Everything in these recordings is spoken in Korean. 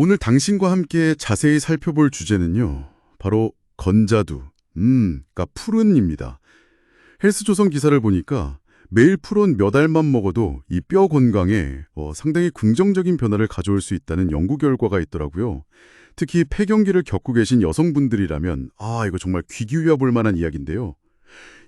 오늘 당신과 함께 자세히 살펴볼 주제는요. 바로 건자두, 음, 그러니까 푸른입니다. 헬스조선 기사를 보니까 매일 푸른 몇 알만 먹어도 이 뼈 건강에 어, 상당히 긍정적인 변화를 가져올 수 있다는 연구 결과가 있더라고요. 특히 폐경기를 겪고 계신 여성분들이라면 아 이거 정말 귀 기울여 볼 만한 이야기인데요.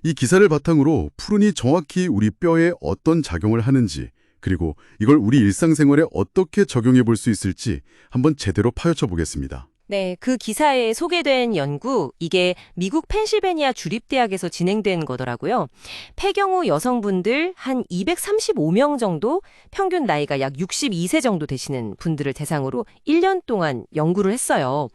이 기사를 바탕으로 푸른이 정확히 우리 뼈에 어떤 작용을 하는지 그리고 이걸 우리 일상생활에 어떻게 적용해 볼 수 있을지 한번 제대로 파헤쳐 보겠습니다. 네, 그 기사에 소개된 연구, 이게 미국 펜실베니아 주립대학에서 진행된 거더라고요. 폐경 후 여성분들 한 235명 정도, 평균 나이가 약 62세 정도 되시는 분들을 대상으로 1년 동안 연구를 했어요.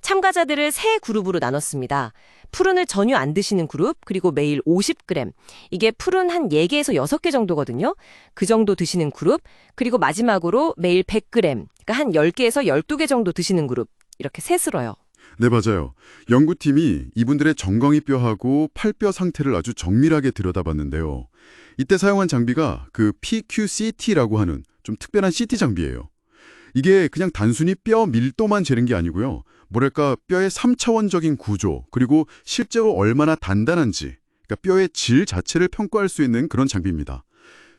참가자들을 세 그룹으로 나눴습니다. 푸른을 전혀 안 드시는 그룹, 그리고 매일 50g. 이게 푸른 한 4개에서 6개 정도거든요. 그 정도 드시는 그룹, 그리고 마지막으로 매일 100g. 그러니까 한 10개에서 12개 정도 드시는 그룹. 이렇게 셋으로요. 네, 맞아요. 연구팀이 이분들의 정강이 뼈하고 팔뼈 상태를 아주 정밀하게 들여다봤는데요. 이때 사용한 장비가 그 PQCT라고 하는 좀 특별한 CT 장비예요. 이게 그냥 단순히 뼈 밀도만 재는 게 아니고요. 뭐랄까 뼈의 3차원적인 구조, 그리고 실제로 얼마나 단단한지, 그러니까 뼈의 질 자체를 평가할 수 있는 그런 장비입니다.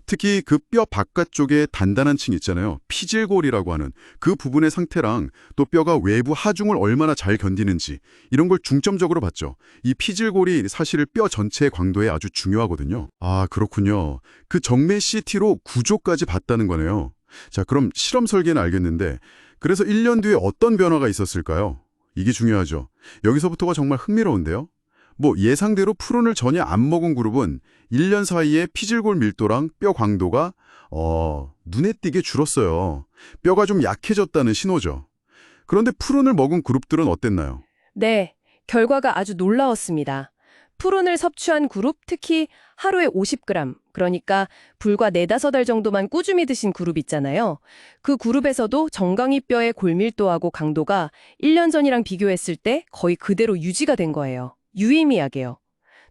특히 그 뼈 바깥쪽에 단단한 층 있잖아요. 피질골이라고 하는 그 부분의 상태랑 또 뼈가 외부 하중을 얼마나 잘 견디는지 이런 걸 중점적으로 봤죠. 이 피질골이 사실 뼈 전체의 광도에 아주 중요하거든요. 아, 그렇군요. 그 정밀 CT로 구조까지 봤다는 거네요. 자, 그럼 실험 설계는 알겠는데 그래서 1년 뒤에 어떤 변화가 있었을까요? 이게 중요하죠. 여기서부터가 정말 흥미로운데요. 뭐 예상대로 푸른을 전혀 안 먹은 그룹은 1년 사이에 피질골 밀도랑 뼈 광도가 어, 눈에 띄게 줄었어요. 뼈가 좀 약해졌다는 신호죠. 그런데 푸른을 먹은 그룹들은 어땠나요? 네, 결과가 아주 놀라웠습니다. 푸른을 섭취한 그룹, 특히 하루에 50g, 그러니까 불과 4, 5알 정도만 꾸준히 드신 그룹 있잖아요. 그 그룹에서도 정강이 뼈의 골밀도하고 강도가 1년 전이랑 비교했을 때 거의 그대로 유지가 된 거예요. 유의미하게요.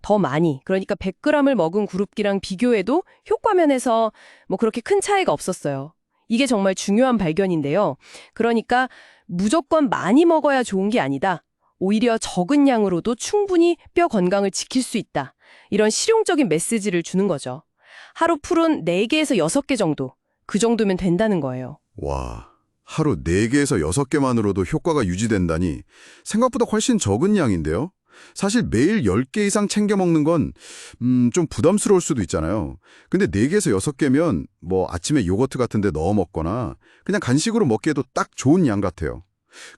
더 많이, 그러니까 100g을 먹은 그룹기랑 비교해도 효과면에서 뭐 그렇게 큰 차이가 없었어요. 이게 정말 중요한 발견인데요. 그러니까 무조건 많이 먹어야 좋은 게 아니다. 오히려 적은 양으로도 충분히 뼈 건강을 지킬 수 있다. 이런 실용적인 메시지를 주는 거죠. 하루 풀은 4개에서 6개 정도. 그 정도면 된다는 거예요. 와, 하루 4개에서 6개만으로도 효과가 유지된다니 생각보다 훨씬 적은 양인데요? 사실 매일 10개 이상 챙겨 먹는 건, 음, 좀 부담스러울 수도 있잖아요. 근데 4개에서 6개면 뭐 아침에 요거트 같은 데 넣어 먹거나 그냥 간식으로 먹기에도 딱 좋은 양 같아요.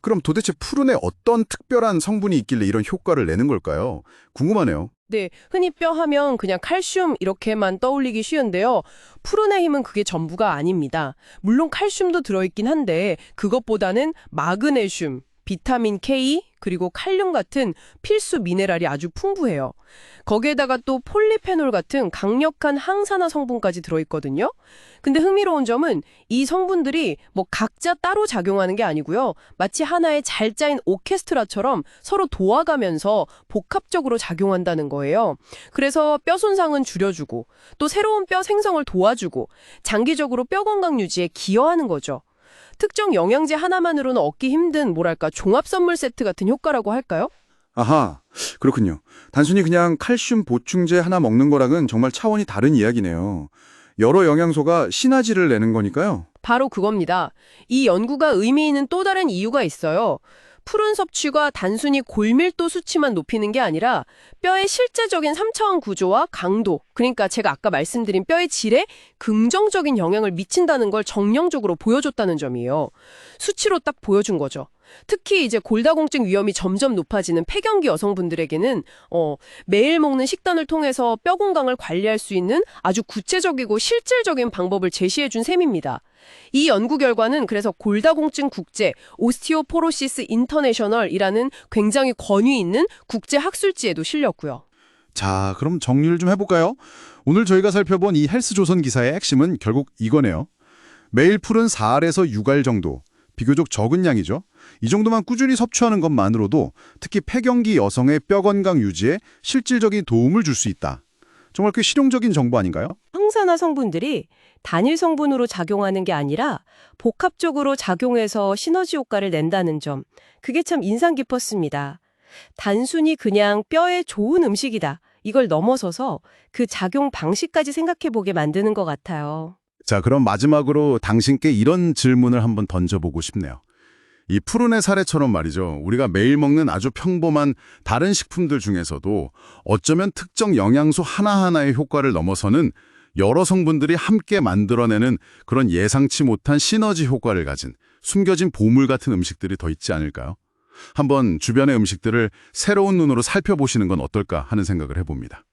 그럼 도대체 푸른에 어떤 특별한 성분이 있길래 이런 효과를 내는 걸까요? 궁금하네요. 네, 흔히 뼈 하면 그냥 칼슘 이렇게만 떠올리기 쉬운데요. 푸른의 힘은 그게 전부가 아닙니다. 물론 칼슘도 들어있긴 한데 그것보다는 마그네슘, 비타민 K, 그리고 칼륨 같은 필수 미네랄이 아주 풍부해요. 거기에다가 또 폴리페놀 같은 강력한 항산화 성분까지 들어있거든요. 근데 흥미로운 점은 이 성분들이 뭐 각자 따로 작용하는 게 아니고요. 마치 하나의 잘 짜인 오케스트라처럼 서로 도와가면서 복합적으로 작용한다는 거예요. 그래서 뼈 손상은 줄여주고 또 새로운 뼈 생성을 도와주고 장기적으로 뼈 건강 유지에 기여하는 거죠. 특정 영양제 하나만으로는 얻기 힘든 뭐랄까 종합 선물 세트 같은 효과라고 할까요? 아하, 그렇군요. 단순히 그냥 칼슘 보충제 하나 먹는 거랑은 정말 차원이 다른 이야기네요. 여러 영양소가 시너지를 내는 거니까요. 바로 그겁니다. 이 연구가 의미 있는 또 다른 이유가 있어요. 푸른 섭취가 단순히 골밀도 수치만 높이는 게 아니라 뼈의 실제적인 3차원 구조와 강도, 그러니까 제가 아까 말씀드린 뼈의 질에 긍정적인 영향을 미친다는 걸 정량적으로 보여줬다는 점이에요. 수치로 딱 보여준 거죠. 특히 이제 골다공증 위험이 점점 높아지는 폐경기 여성분들에게는 어, 매일 먹는 식단을 통해서 뼈 건강을 관리할 수 있는 아주 구체적이고 실질적인 방법을 제시해 준 셈입니다. 이 연구 결과는 그래서 골다공증 국제 오스티오포로시스 인터내셔널이라는 굉장히 권위 있는 국제 학술지에도 실렸고요. 자, 그럼 정리를 좀 해볼까요? 오늘 저희가 살펴본 이 헬스조선 기사의 핵심은 결국 이거네요. 매일 풀은 4알에서 6알 정도, 비교적 적은 양이죠. 이 정도만 꾸준히 섭취하는 것만으로도 특히 폐경기 여성의 뼈 건강 유지에 실질적인 도움을 줄 수 있다. 정말 꽤 실용적인 정보 아닌가요? 항산화 성분들이 단일 성분으로 작용하는 게 아니라 복합적으로 작용해서 시너지 효과를 낸다는 점, 그게 참 인상 깊었습니다. 단순히 그냥 뼈에 좋은 음식이다. 이걸 넘어서서 그 작용 방식까지 생각해 보게 만드는 것 같아요. 자, 그럼 마지막으로 당신께 이런 질문을 한번 던져보고 싶네요. 이 푸른의 사례처럼 말이죠. 우리가 매일 먹는 아주 평범한 다른 식품들 중에서도 어쩌면 특정 영양소 하나하나의 효과를 넘어서는 여러 성분들이 함께 만들어내는 그런 예상치 못한 시너지 효과를 가진 숨겨진 보물 같은 음식들이 더 있지 않을까요? 한번 주변의 음식들을 새로운 눈으로 살펴보시는 건 어떨까 하는 생각을 해봅니다.